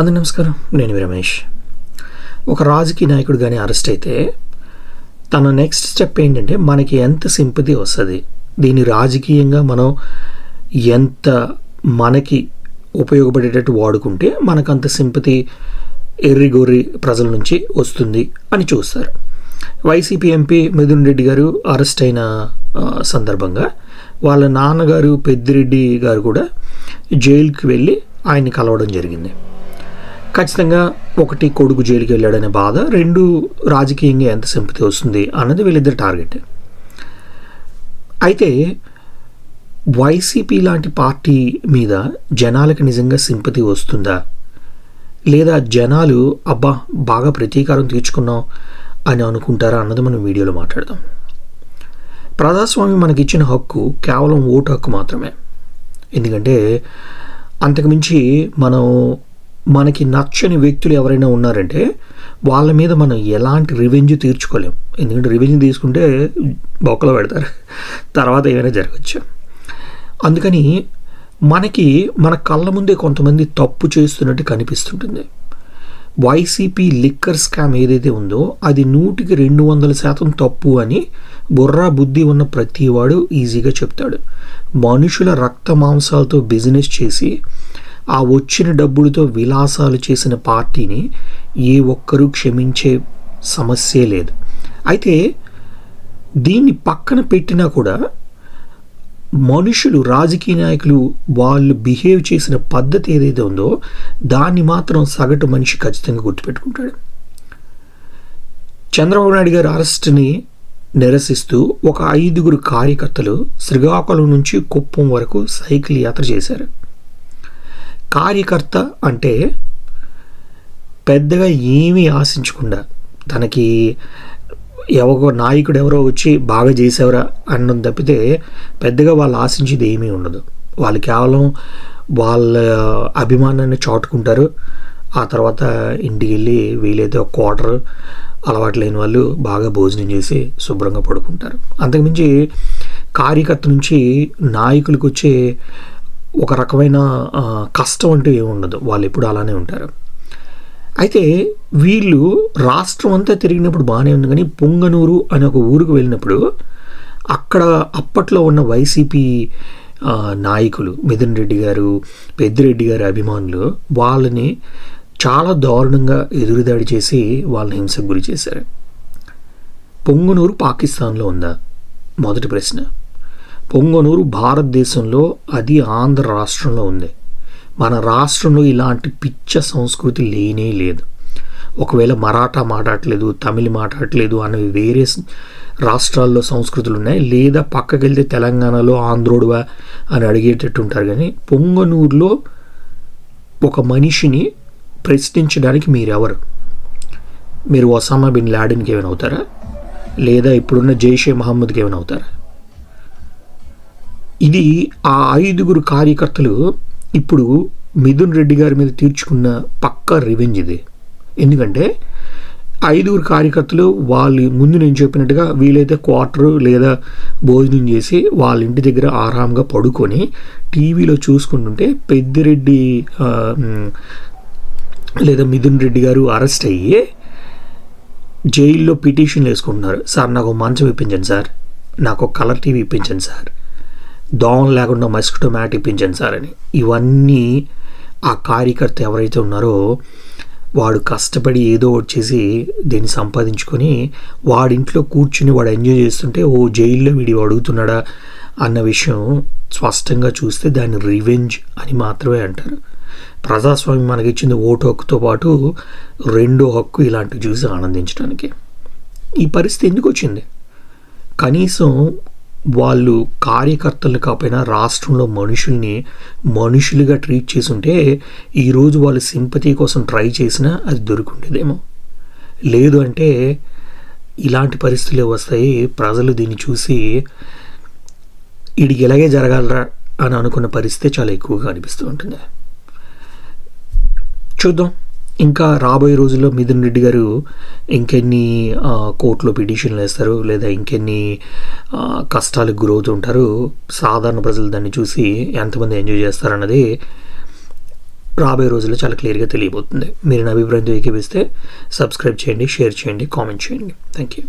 అందరి నమస్కారం. నేను రమేష్. ఒక రాజకీయ నాయకుడు కానీ అరెస్ట్ అయితే తన నెక్స్ట్ స్టెప్ ఏంటంటే మనకి ఎంత సింపతి వస్తుంది. దీన్ని రాజకీయంగా మనం ఎంత మనకి ఉపయోగపడేటట్టు వాడుకుంటే మనకు అంత సింపతి ఎర్రిగొర్రి ప్రజల నుంచి వస్తుంది అని చూస్తారు. వైసీపీ ఎంపీ మిథున్ రెడ్డి గారు అరెస్ట్ అయిన సందర్భంగా వాళ్ళ నాన్నగారు పెద్దిరెడ్డి గారు కూడా జైలుకి వెళ్ళి ఆయన్ని కలవడం జరిగింది. ఖచ్చితంగా ఒకటి కొడుకు జైలుకి వెళ్ళాడనే బాధ రెండు రాజకీయంగా ఎంత సింపతి వస్తుంది అన్నది వీళ్ళిద్దరు టార్గెట్. అయితే వైసీపీ లాంటి పార్టీ మీద జనాలకు నిజంగా సింపతి వస్తుందా? లేదా జనాలు అబ్బా బాగా ప్రతీకారం తీర్చుకున్నాం అని అనుకుంటారా అన్నది మనం వీడియోలో మాట్లాడదాం. ప్రజాస్వామ్యం మనకిచ్చిన హక్కు కేవలం ఓటు హక్కు మాత్రమే. ఎందుకంటే అంతకుమించి మనం మనకి నచ్చని వ్యక్తులు ఎవరైనా ఉన్నారంటే వాళ్ళ మీద మనం ఎలాంటి రివెంజ్ తీర్చుకోలేం. ఎందుకంటే రివెంజ్ తీసుకుంటే బొక్కలో పెడతారు. తర్వాత ఏమైనా జరగచ్చు. అందుకని మనకి మన కళ్ళ ముందే కొంతమంది తప్పు చేస్తున్నట్టు కనిపిస్తుంటుంది. వైసీపీ లిక్కర్ స్కామ్ ఏదైతే ఉందో అది నూటికి రెండు వందల శాతం తప్పు అని బుర్రా బుద్ధి ఉన్న ప్రతివాడు ఈజీగా చెప్తాడు. మనుషుల రక్త మాంసాలతో బిజినెస్ చేసి ఆ వచ్చిన డబ్బులతో విలాసాలు చేసిన పార్టీని ఏ ఒక్కరూ క్షమించే సమస్యే లేదు. అయితే దీన్ని పక్కన పెట్టినా కూడా మనుషులు రాజకీయ నాయకులు వాళ్ళు బిహేవ్ చేసిన పద్ధతి ఏదైతే ఉందో దాన్ని మాత్రం సగటు మనిషి ఖచ్చితంగా గుర్తుపెట్టుకుంటాడు. చంద్రబాబు నాయుడు గారి అరెస్ట్ని నిరసిస్తూ ఒక ఐదుగురు కార్యకర్తలు శ్రీకాకుళం నుంచి కుప్పం వరకు సైకిల్ యాత్ర చేశారు. కార్యకర్త అంటే పెద్దగా ఏమీ ఆశించకుండా తనకి ఎవరో నాయకుడు ఎవరో వచ్చి బాగా చేసేవరా అన్నం తప్పితే పెద్దగా వాళ్ళు ఆశించేది ఏమీ ఉండదు. వాళ్ళు కేవలం వాళ్ళ అభిమానాన్ని చాటుకుంటారు. ఆ తర్వాత ఇంటికి వెళ్ళి వీలైతే ఒక క్వార్టర్ అలవాటు లేని వాళ్ళు బాగా భోజనం చేసి శుభ్రంగా పడుకుంటారు. అంతకుమించి కార్యకర్త నుంచి నాయకులకు వచ్చే ఒక రకమైన కష్టం అంటూ ఏమి ఉండదు. వాళ్ళు ఎప్పుడు అలానే ఉంటారు. అయితే వీళ్ళు రాష్ట్రం అంతా తిరిగినప్పుడు బాగానే ఉంది. కానీ పొంగనూరు అనే ఒక ఊరికి వెళ్ళినప్పుడు అక్కడ అప్పట్లో ఉన్న వైసీపీ నాయకులు మిథున్ రెడ్డి గారు పెద్దిరెడ్డి గారి అభిమానులు వాళ్ళని చాలా దారుణంగా ఎదురుదాడి చేసి వాళ్ళని హింసకు గురి చేశారు. పొంగనూరు పాకిస్తాన్లో ఉందా? మొదటి ప్రశ్న. పొంగనూరు భారతదేశంలో అది ఆంధ్ర రాష్ట్రంలో ఉంది. మన రాష్ట్రంలో ఇలాంటి పిచ్చ సంస్కృతి లేనే లేదు. ఒకవేళ మరాఠా మాట్లాడలేదు తమిళ్ మాట్లాడట్లేదు అనేవి వేరే రాష్ట్రాల్లో సంస్కృతులు ఉన్నాయి లేదా పక్కకి వెళ్తే తెలంగాణలో ఆంధ్రోడువా అని అడిగేటట్టు ఉంటారు. కానీ పొంగనూరులో ఒక మనిషిని ప్రశ్నించడానికి మీరెవరు? మీరు ఒసామా బిన్ లాడెన్కి ఏమైనా అవుతారా? లేదా ఇప్పుడున్న జైషే మహమ్మద్కి ఏమైనా అవుతారా? ఇది ఆ ఐదుగురు కార్యకర్తలు ఇప్పుడు మిథున్ రెడ్డి గారి మీద తీర్చుకున్న పక్క రివెంజ్ ఇది. ఎందుకంటే ఐదుగురు కార్యకర్తలు వాళ్ళు ముందు నేను చెప్పినట్టుగా వీలైతే క్వార్టర్ లేదా భోజనం చేసి వాళ్ళ ఇంటి దగ్గర ఆరాంగా పడుకొని టీవీలో చూసుకుంటుంటే పెద్దిరెడ్డి లేదా మిథున్ రెడ్డి గారు అరెస్ట్ అయ్యి జైల్లో పిటిషన్లు వేసుకుంటున్నారు. సార్ నాకు మంచం ఇప్పించండి సార్. నాకు కలర్ టీవీ ఇప్పించండి సార్. దోమలు లేకుండా మస్కిటో మ్యాట్ ఇప్పించండి సార్ అని. ఇవన్నీ ఆ కార్యకర్త ఎవరైతే ఉన్నారో వాడు కష్టపడి ఏదో వచ్చేసి దీన్ని సంపాదించుకొని వాడింట్లో కూర్చుని వాడు ఎంజాయ్ చేస్తుంటే ఓ జైల్లో వీడి అడుగుతున్నాడా అన్న విషయం స్పష్టంగా చూస్తే దాన్ని రివెంజ్ అని మాత్రమే అంటారు. ప్రజాస్వామ్యం మనకిచ్చింది ఓటు హక్కుతో పాటు రెండో హక్కు ఇలాంటివి చూసి ఆనందించడానికి ఈ పరిస్థితి ఎందుకు వచ్చింది? కనీసం వాళ్ళు కార్యకర్తలు కాకపోయినా రాష్ట్రంలో మనుషుల్ని మనుషులుగా ట్రీట్ చేసి ఉంటే ఈరోజు వాళ్ళు సింపతి కోసం ట్రై చేసినా అది దొరుకుండేదేమో. లేదు అంటే ఇలాంటి పరిస్థితులే వస్తాయి ప్రజలు దీన్ని చూసి వీడికి ఇలాగే జరగాలరా అని అనుకున్న పరిస్థితి చాలా ఎక్కువగా అనిపిస్తూ ఉంటుంది. చూద్దాం. ఇంకా రాబోయే రోజుల్లో మిథున్ రెడ్డి గారు ఇంకెన్ని కోర్టులో పిటిషన్లు వేస్తారు లేదా ఇంకెన్ని కష్టాలకు కష్టాలకు గురవుతుంటారు సాధారణ ప్రజలు దాన్ని చూసి ఎంతమంది ఎంజాయ్ చేస్తారన్నది రాబోయే రోజుల్లో చాలా క్లియర్గా తెలియబోతుంది. మీరు నా అభిప్రాయంతో ఏకీపిస్తే సబ్స్క్రైబ్ చేయండి షేర్ చేయండి కామెంట్ చేయండి. Thank you